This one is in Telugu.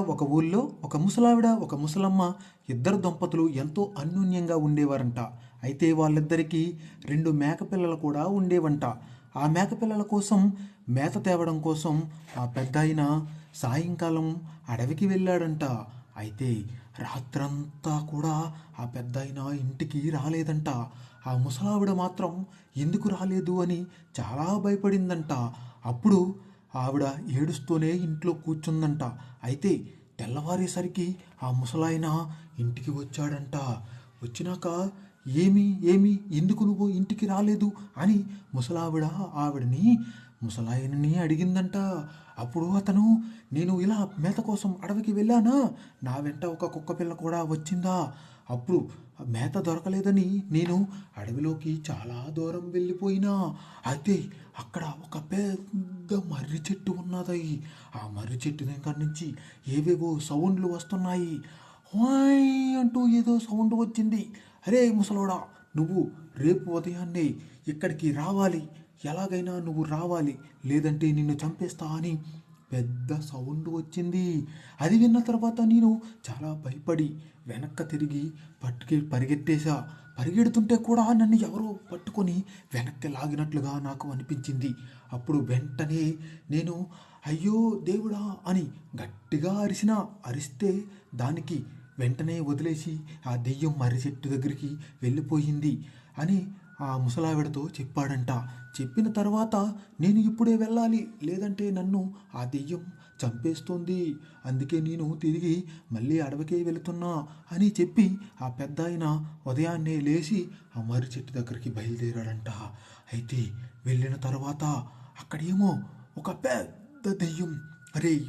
ఒక ఊళ్ళో ఒక ముసలావిడ ఒక ముసలమ్మ ఇద్దరు దంపతులు ఎంతో అన్యోన్యంగా ఉండేవారంట. అయితే వాళ్ళిద్దరికీ రెండు మేకపిల్లలు కూడా ఉండేవంట. ఆ మేకపిల్లల కోసం మేత తేవడం కోసం ఆ పెద్ద ఆయన సాయంకాలం అడవికి వెళ్ళాడంట. అయితే రాత్రంతా కూడా ఆ పెద్ద ఆయన ఇంటికి రాలేదంట. ఆ ముసలావిడ మాత్రం ఎందుకు రాలేదు అని చాలా భయపడిందంట. అప్పుడు ఆవిడ ఏడుస్తూనే ఇంట్లో కూర్చుందంట. అయితే తెల్లవారేసరికి ఆ ముసలాయన ఇంటికి వచ్చాడంట. వచ్చినాక ఏమి ఏమి ఎందుకు నువ్వు ఇంటికి రాలేదు? అని ముసలావిడ ఆవిడని ముసలాయనని అడిగిందంట. అప్పుడు అతను నేను ఇలా మేత కోసం అడవికి వెళ్ళానా? నా వెంట ఒక కుక్క పిల్ల కూడా వచ్చిందా? అప్పుడు మేత దొరకలేదని నేను అడవిలోకి చాలా దూరం వెళ్ళిపోయినా. అయితే అక్కడ ఒక పెద్ద మర్రి చెట్టు ఉన్నది. ఆ మర్రి చెట్టు దగ్గర నుంచి ఏవేవో సౌండ్లు వస్తున్నాయి. హాయ్ అంటూ ఏదో సౌండ్ వచ్చింది. అరే ముసలోడా నువ్వు రేపు ఉదయాన్నే ఇక్కడికి రావాలి. ఎలాగైనా నువ్వు రావాలి. లేదంటే నిన్ను చంపేస్తా అని పెద్ద సౌండ్ వచ్చింది. అది విన్న తర్వాత నేను చాలా భయపడి వెనక్క తిరిగి పట్టుకి పరిగెట్టేశా. పరిగెడుతుంటే కూడా నన్ను ఎవరో పట్టుకొని వెనక్కి లాగినట్లుగా నాకు అనిపించింది. అప్పుడు వెంటనే నేను అయ్యో దేవుడా అని గట్టిగా అరిసిన అరిస్తే దానికి వెంటనే వదిలేసి ఆ దెయ్యం మర్రి చెట్టు దగ్గరికి వెళ్ళిపోయింది అని ఆ ముసలావిడతో చెప్పాడంట. చెప్పిన తర్వాత నేను ఇప్పుడే వెళ్ళాలి లేదంటే నన్ను ఆ దెయ్యం చంపేస్తుంది. అందుకే నేను తిరిగి మళ్ళీ అడవికే వెళుతున్నా అని చెప్పి ఆ పెద్ద ఆయన ఉదయాన్నే లేచి ఆ మర్రి చెట్టు దగ్గరికి బయలుదేరాడంట. అయితే వెళ్ళిన తర్వాత అక్కడేమో ఒక పెద్ద దెయ్యం అరే